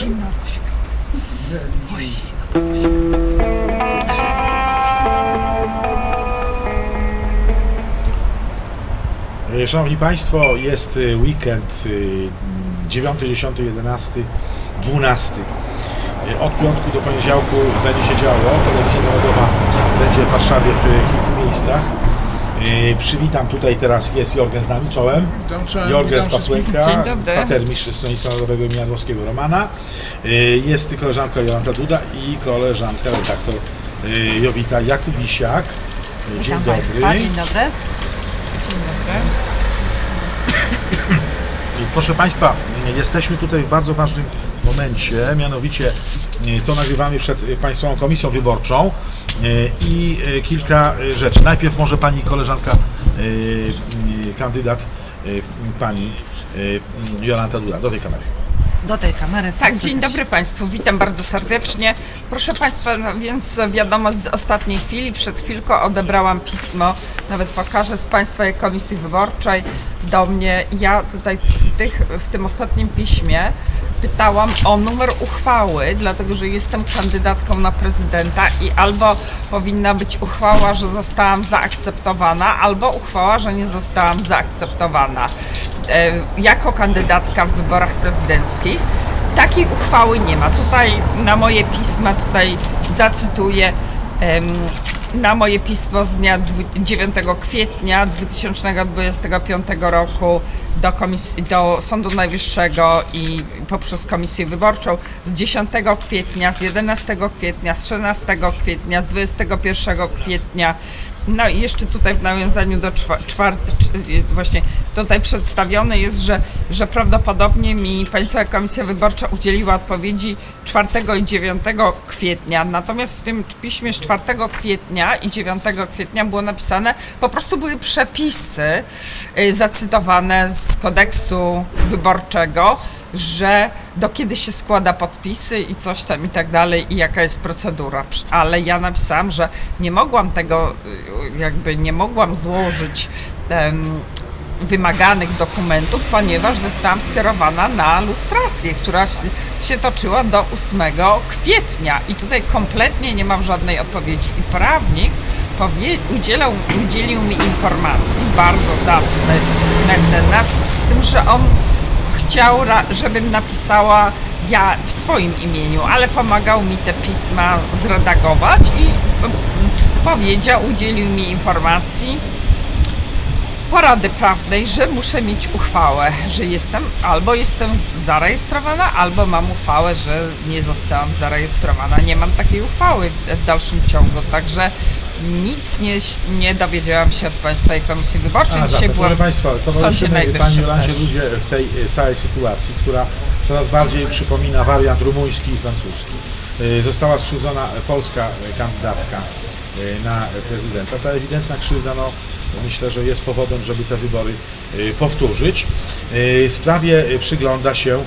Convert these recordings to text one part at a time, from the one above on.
zimna Zośka. Oj, zimna ta Zośka. E, Szanowni Państwo, jest y, weekend y, 9, 10, 11, 12. E, Od piątku do poniedziałku będzie się działo. Telewizja Narodowa będzie w Warszawie w kilku miejscach. E, Przywitam tutaj teraz, jest Jorgen z nami, czołem. Witam, czołem, Jorgen witam Pasłęka, Dzień dobry. patermistrz Stronnictwa Narodowego imienia Dłowskiego Romana. E, Jest koleżanka Jolanta Duda i koleżanka redaktor e, Jowita Jakubisiak. Dzień Witam dobry. Państwa, dzień dobry. Proszę Państwa, jesteśmy tutaj w bardzo ważnym momencie, mianowicie to nagrywamy przed Państwową Komisją Wyborczą i e, kilka e, rzeczy. Najpierw może Pani koleżanka, e, e, kandydat, e, Pani e, Jolanta Duda, do tej kamery. Do tej kamery. co Tak, słychać? dzień dobry Państwu, witam bardzo serdecznie. Proszę Państwa, no więc wiadomo z ostatniej chwili, przed chwilką odebrałam pismo, nawet pokażę z Państwowej Komisji Wyborczej do mnie. Ja tutaj w, tych, w tym ostatnim piśmie pytałam o numer uchwały, dlatego że jestem kandydatką na prezydenta i albo powinna być uchwała, że zostałam zaakceptowana, albo uchwała, że nie zostałam zaakceptowana jako kandydatka w wyborach prezydenckich. Takiej uchwały nie ma. Tutaj na moje pisma, tutaj zacytuję na moje pismo z dnia dwu- 9 kwietnia 2025 roku do, komisji, do Sądu Najwyższego i poprzez Komisję Wyborczą z 10 kwietnia, z 11 kwietnia, z 13 kwietnia, z 21 kwietnia. No i jeszcze tutaj w nawiązaniu do czwa- czwart- czy- właśnie tutaj przedstawione jest, że, że prawdopodobnie mi Państwowa Komisja Wyborcza udzieliła odpowiedzi 4 i 9 kwietnia. Natomiast w tym piśmie z 4 kwietnia i 9 kwietnia było napisane, po prostu były przepisy y, zacytowane z kodeksu wyborczego, że do kiedy się składa podpisy i coś tam i tak dalej i jaka jest procedura. Ale ja napisałam, że nie mogłam tego, y, jakby nie mogłam złożyć em, wymaganych dokumentów, ponieważ zostałam skierowana na lustrację, która się- toczyła do 8 kwietnia i tutaj kompletnie nie mam żadnej odpowiedzi. I prawnik udzielał, udzielił mi informacji, bardzo zacny mecenas, z tym, że on chciał, żebym napisała ja w swoim imieniu, ale pomagał mi te pisma zredagować i mm, powiedział, udzielił mi informacji, porady prawnej, że muszę mieć uchwałę, że jestem albo jestem zarejestrowana, albo mam uchwałę, że nie zostałam zarejestrowana. Nie mam takiej uchwały w dalszym ciągu, także nic nie, nie dowiedziałam się od Państwowej Komisji Wyborczej. A, Dzisiaj zatem, byłam proszę Państwa, w Sądzie towarzyszymy Pani Najwyższym Jolancie. Ludzie w tej e, całej sytuacji, która coraz bardziej przypomina wariant rumuński i francuski. E, Została skrzywdzona polska kandydatka e, na prezydenta. Ta ewidentna krzywda, no, myślę, że jest powodem, żeby te wybory powtórzyć. Sprawie przygląda się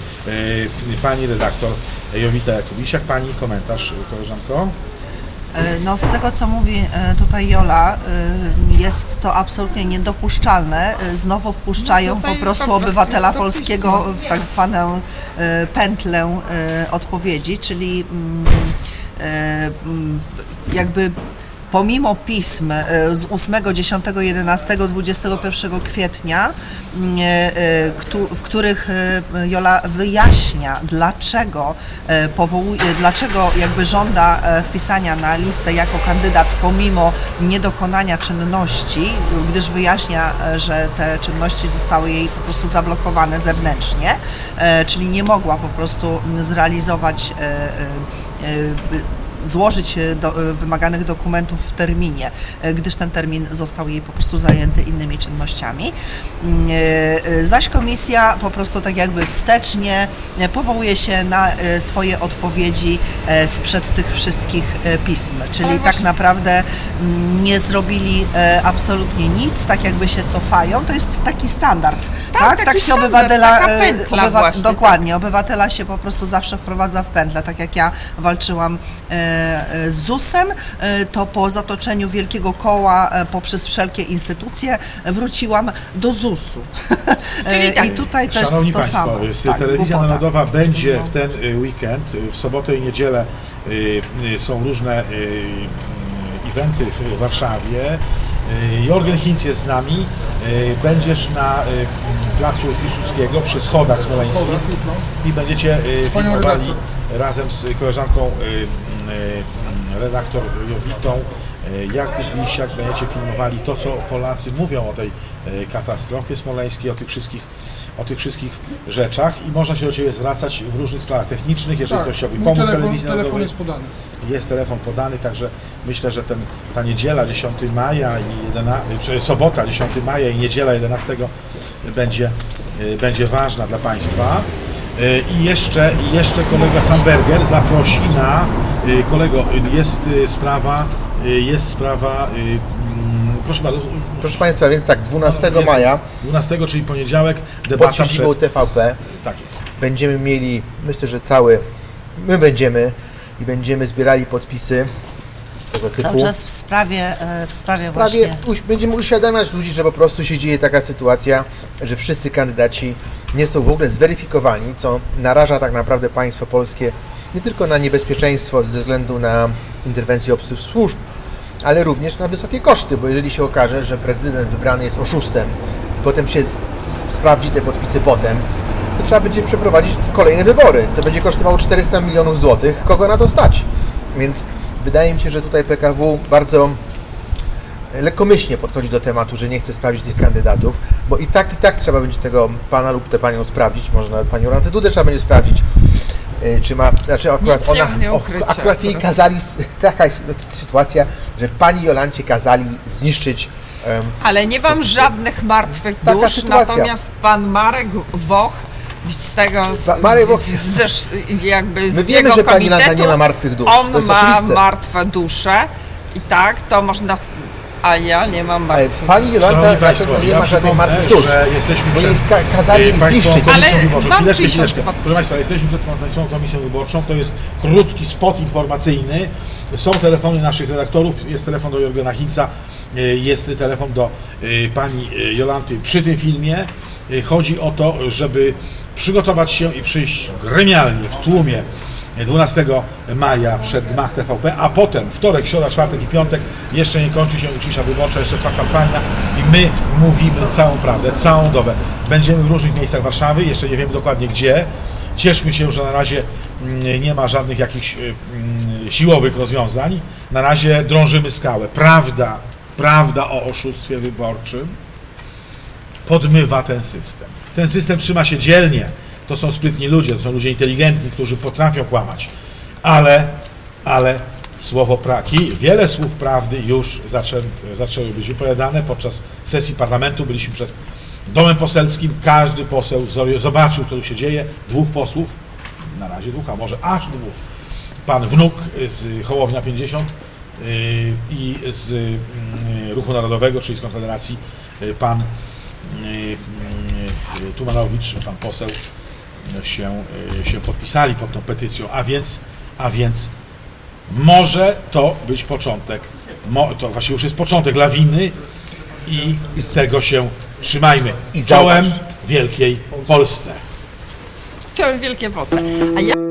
pani redaktor Jowita Jakubisiak. Pani komentarz, koleżanko? E, No z tego co mówi e, tutaj Jola, e, jest to absolutnie niedopuszczalne. Znowu wpuszczają No po prostu prostu obywatela polskiego w tak zwaną pętlę odpowiedzi, czyli mm, jakby pomimo pism e, z 8, 10, 11, 21 kwietnia, mm, e, e, w których Jola wyjaśnia, dlaczego powołuje, dlaczego jakby żąda wpisania na listę jako kandydat pomimo niedokonania czynności, gdyż wyjaśnia, że te czynności zostały jej po prostu zablokowane zewnętrznie, czyli nie mogła po prostu zrealizować złożyć e, do, e, wymaganych dokumentów w terminie, e, gdyż ten termin został jej po prostu zajęty innymi czynnościami. Mm, Zaś komisja po prostu tak jakby wstecznie powołuje się na swoje odpowiedzi sprzed tych wszystkich pism, czyli tak naprawdę mm, nie zrobili absolutnie nic, tak jakby się cofają. To jest taki standard. Tak, Tak, tak się standard, obywatela, obywa- właśnie, tak. dokładnie, obywatela się po prostu zawsze wprowadza w pętlę, tak jak ja walczyłam z ZUS-em, e, to po zatoczeniu wielkiego koła e, poprzez wszelkie instytucje wróciłam do ZUS-u. Czyli E, tak. I tutaj jest Szanowni to Państwo, samo. Tak, Telewizja głupota. Narodowa będzie w ten weekend, w sobotę i niedzielę są różne eventy w Warszawie. Jorgen Hinz jest z nami. Będziesz na placu Piłsudskiego przy schodach smoleńskich i będziecie filmowali razem z koleżanką y, y, redaktor Jowitą y, Jakub Lisiak będziecie filmowali to, co Polacy mówią o tej y, katastrofie smoleńskiej, o tych wszystkich o tych wszystkich rzeczach i można się do Ciebie zwracać w różnych sprawach technicznych, jeżeli ktoś chciałby pomóc telefon, telewizji telefon narodowej. jest podany. Jest telefon podany, także myślę, że ten, ta niedziela 10 maja i 11, czy sobota 10 maja i niedziela 11 będzie, y, będzie ważna dla Państwa. Y, I jeszcze, jeszcze kolega Samberger zaprosi na, y, kolego, jest y, sprawa, jest sprawa, mm, proszę bardzo, Proszę Państwa, więc tak, 12 jest maja. 12, czyli poniedziałek, debata pod siedzibą przed, TVP. Tak jest. będziemy mieli, myślę, że cały, my będziemy i będziemy zbierali podpisy tego typu. Cały czas w sprawie, e, w sprawie, W sprawie, właśnie będziemy uświadamiać ludzi, że po prostu się dzieje taka sytuacja, że wszyscy kandydaci nie są w ogóle zweryfikowani, co naraża tak naprawdę państwo polskie nie tylko na niebezpieczeństwo ze względu na interwencję obcych służb, ale również na wysokie koszty, bo jeżeli się okaże, że prezydent wybrany jest oszustem, potem się sprawdzi te podpisy potem, to trzeba będzie przeprowadzić kolejne wybory. To będzie kosztowało 400 milionów złotych. Kogo na to stać? Więc wydaje mi się, że tutaj PKW bardzo lekkomyślnie podchodzi do tematu, że nie chce sprawdzić tych kandydatów, bo i tak, i tak trzeba będzie tego pana lub tę panią sprawdzić, może nawet panią Jolantę Dudę trzeba będzie sprawdzić, y, czy ma, znaczy akurat Nic ona, ukrycia akurat jej kazali, taka jest sytuacja, że pani Jolancie kazali zniszczyć Ale nie mam żadnych martwych dusz, natomiast pan Marek Woch z tego, z, Ma- Marek z, z, z, jakby z My wiemy, jego że pani komitetu, Lata nie ma martwych dusz, On to jest ma oczywiste. martwe dusze i tak, to można, s- a ja nie mam Ale martwych pani. Jolanta Szanowni na Państwo, pewno nie ja ma żadnych przypomnę, martwych dusz, że jesteśmy bo przed, jej ska- kazali e, jej Państwową zniszczyć. Komisją Ale Wyborczą. mam Chwileczkę, tysiąc chwileczkę. Proszę Państwa, jesteśmy przed Państwową Komisją Wyborczą. To jest krótki spot informacyjny. Są telefony naszych redaktorów. Jest telefon do Jorgena Hinca, e, jest telefon do e, pani e, Jolanty przy tym filmie. E, Chodzi o to, żeby przygotować się i przyjść gremialnie w tłumie 12 maja przed gmach TVP, a potem wtorek, środa, czwartek i piątek jeszcze nie kończy się cisza wyborcza, jeszcze trwa kampania i my mówimy całą prawdę, całą dobę. Będziemy w różnych miejscach Warszawy, jeszcze nie wiemy dokładnie gdzie. Cieszmy się, że na razie mm, nie ma żadnych jakichś y, mm, siłowych rozwiązań. Na razie drążymy skałę. Prawda, prawda o oszustwie wyborczym podmywa ten system. Ten system trzyma się dzielnie. To są sprytni ludzie, to są ludzie inteligentni, którzy potrafią kłamać. Ale, ale słowo praki, wiele słów prawdy już zaczę, zaczęły być wypowiadane podczas sesji parlamentu. Byliśmy przed domem poselskim. Każdy poseł zobaczył, co tu się dzieje. Dwóch posłów, na razie dwóch, a może aż dwóch. Pan wnuk z Hołownia 50 yy, i z yy, Ruchu Narodowego, czyli z Konfederacji, yy, pan Tumanowicz, pan poseł, się, się podpisali pod tą petycją, a więc, a więc może to być początek, mo, to właściwie już jest początek lawiny i z tego się trzymajmy. I Czołem. Wielkiej Polsce. To wielkie włosy. A ja